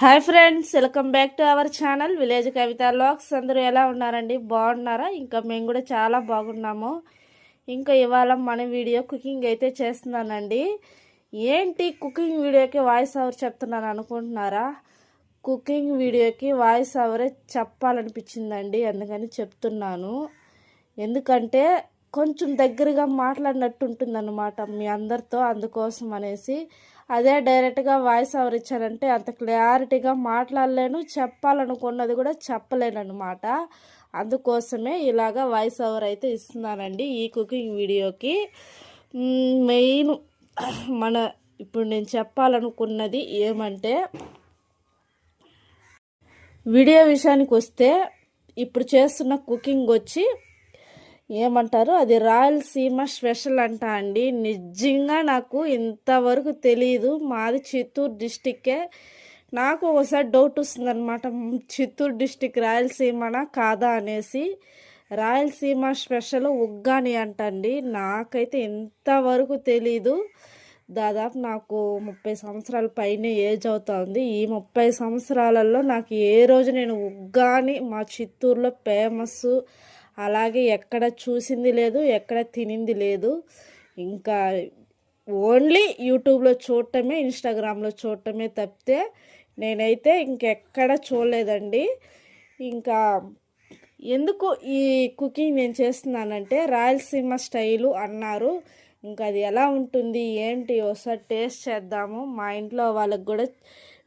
Hi friends welcome back to our channel village Kavitha vlogs అందరూ ఎలా ఉన్నారండి? బాగున్నారా? ఇంకా మేము కూడా చాలా బాగున్నాము. ఇంకా ఇవాళ మన వీడియో కుకింగ్ అయితే చేస్తున్నానండి. ఏంటి కుకింగ్ వీడియోకి వాయిస్ ఓవర్ చెప్తున్నాను అనుకుంటున్నారా? కుకింగ్ వీడియోకి వాయిస్ ఓవరే చెప్పాలనిపించిందండి అందుకని చెప్తున్నాను. ఎందుకంటే కొంచెం దగ్గరగా మాట్లాడినట్టు ఉంటుందన్నమాట మీ అందరితో అందుకోసం అనేసి. అదే డైరెక్ట్గా వాయిస్ ఓవర్ ఇచ్చారంటే అంత క్లారిటీగా మాట్లాడలేను చెప్పాలనుకున్నది కూడా చెప్పలేను అనమాట అందుకోసమే ఇలాగా వాయిస్ ఓవర్ అయితే ఇస్తున్నానండి ఈ కుకింగ్ వీడియోకి. మెయిన్ మన ఇప్పుడు నేను చెప్పాలనుకున్నది ఏమంటే వీడియో విషయానికి వస్తే ఇప్పుడు చేస్తున్న కుకింగ్ వచ్చి ఏమంటారు? అది రాయలసీమ స్పెషల్ అంట అండి. నిజంగా నాకు ఇంతవరకు తెలియదు మాది చిత్తూరు డిస్టిక్కే. నాకు ఒకసారి డౌట్ వస్తుంది అనమాట చిత్తూరు డిస్టిక్ రాయలసీమనా కాదా అనేసి. రాయలసీమ స్పెషల్ ఉగ్గాని అంటండి నాకైతే ఇంతవరకు తెలీదు. దాదాపు నాకు ముప్పై సంవత్సరాల పైనే ఏజ్ అవుతుంది. ఈ ముప్పై సంవత్సరాలలో నాకు ఏ రోజు నేను ఉగ్గాని మా చిత్తూరులో ఫేమస్ అలాగే ఎక్కడ చూసింది లేదు ఎక్కడ తినింది లేదు. ఇంకా ఓన్లీ యూట్యూబ్లో చూడటమే ఇన్స్టాగ్రామ్లో చూడటమే తప్పితే నేనైతే ఇంకెక్కడ చూడలేదండి. ఇంకా ఎందుకు ఈ కుకింగ్ నేను చేస్తున్నానంటే రాయలసీమ స్టైలు అన్నారు. ఇంకా అది ఎలా ఉంటుంది ఏంటి ఒకసారి టేస్ట్ చేద్దాము మా ఇంట్లో వాళ్ళకి కూడా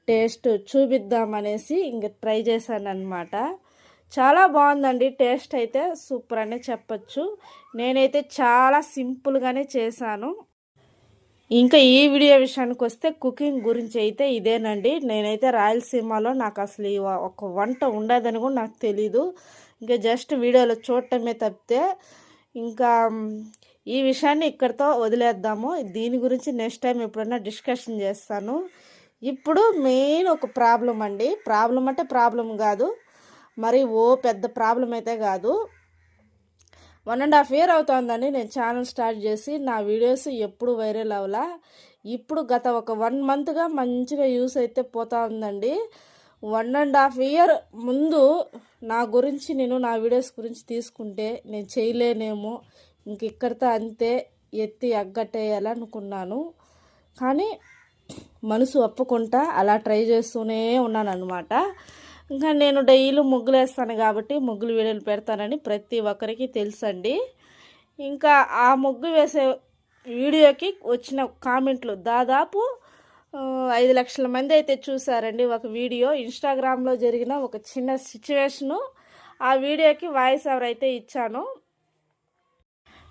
టేస్ట్ చూపిద్దామనేసి ఇంక ట్రై చేశాను అనమాట చాలా బాగుందండి. టేస్ట్ అయితే సూపర్ అనే చెప్పచ్చు. నేనైతే చాలా సింపుల్గానే చేశాను. ఇంకా ఈ వీడియో విషయానికి వస్తే కుకింగ్ గురించి అయితే ఇదేనండి. నేనైతే రాయలసీమలో నాకు అసలు ఒక వంట ఉండదని కూడా నాకు తెలీదు. ఇంకా జస్ట్ వీడియోలో చూడటమే తప్పితే ఇంకా ఈ విషయాన్ని ఇక్కడితో వదిలేద్దాము. దీని గురించి నెక్స్ట్ టైం ఎప్పుడన్నా డిస్కషన్ చేస్తాను. ఇప్పుడు మెయిన్ ఒక ప్రాబ్లం అండి. ప్రాబ్లం అంటే ప్రాబ్లం కాదు. మరి ఓ పెద్ద ప్రాబ్లం అయితే కాదు. వన్ అండ్ హాఫ్ ఇయర్ అవుతుందండి నేను ఛానల్ స్టార్ట్ చేసి నా వీడియోస్ ఎప్పుడు వైరల్ అవ్వలా ఇప్పుడు గత ఒక వన్ మంత్గా మంచిగా యూస్ అయితే పోతా ఉందండి. వన్ అండ్ హాఫ్ ఇయర్ ముందు నా గురించి నేను నా వీడియోస్ గురించి తీసుకుంటే నేను చేయలేనేమో ఇంక ఇక్కడితో అంతే ఎత్తి అగ్గట్టేయాలనుకున్నాను. కానీ మనసు ఒప్పుకుంటా అలా ట్రై చేస్తూనే ఉన్నాను అనమాట ఇంకా నేను డైలీ ముగ్గులు వేస్తాను కాబట్టి ముగ్గులు వీడియోలు పెడతానని ప్రతి ఒక్కరికి తెలుసండి. ఇంకా ఆ ముగ్గు వేసే వీడియోకి వచ్చిన కామెంట్లు దాదాపు ఐదు లక్షల మంది అయితే చూసారండి. ఒక వీడియో ఇన్స్టాగ్రామ్లో జరిగిన ఒక చిన్న సిచ్యువేషను. ఆ వీడియోకి వాయిస్ ఎవరైతే అయితే ఇచ్చాను.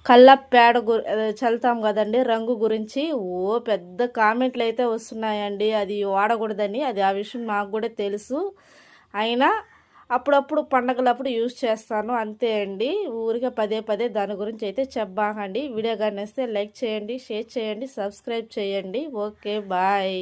కళ్ళ పేడ గు చల్లుతాం కదండి. రంగు గురించి ఓ పెద్ద కామెంట్లు అయితే వస్తున్నాయండి. అది వాడకూడదని అది ఆ విషయం నాకు కూడా తెలుసు. అయినా అప్పుడప్పుడు పండగలప్పుడు యూజ్ చేస్తాను. అంతే అండి. ఊరికే పదే పదే దాని గురించి అయితే చెప్పాకండి వీడియో కానీ లైక్ చేయండి షేర్ చేయండి సబ్స్క్రైబ్ చేయండి. Okay bye.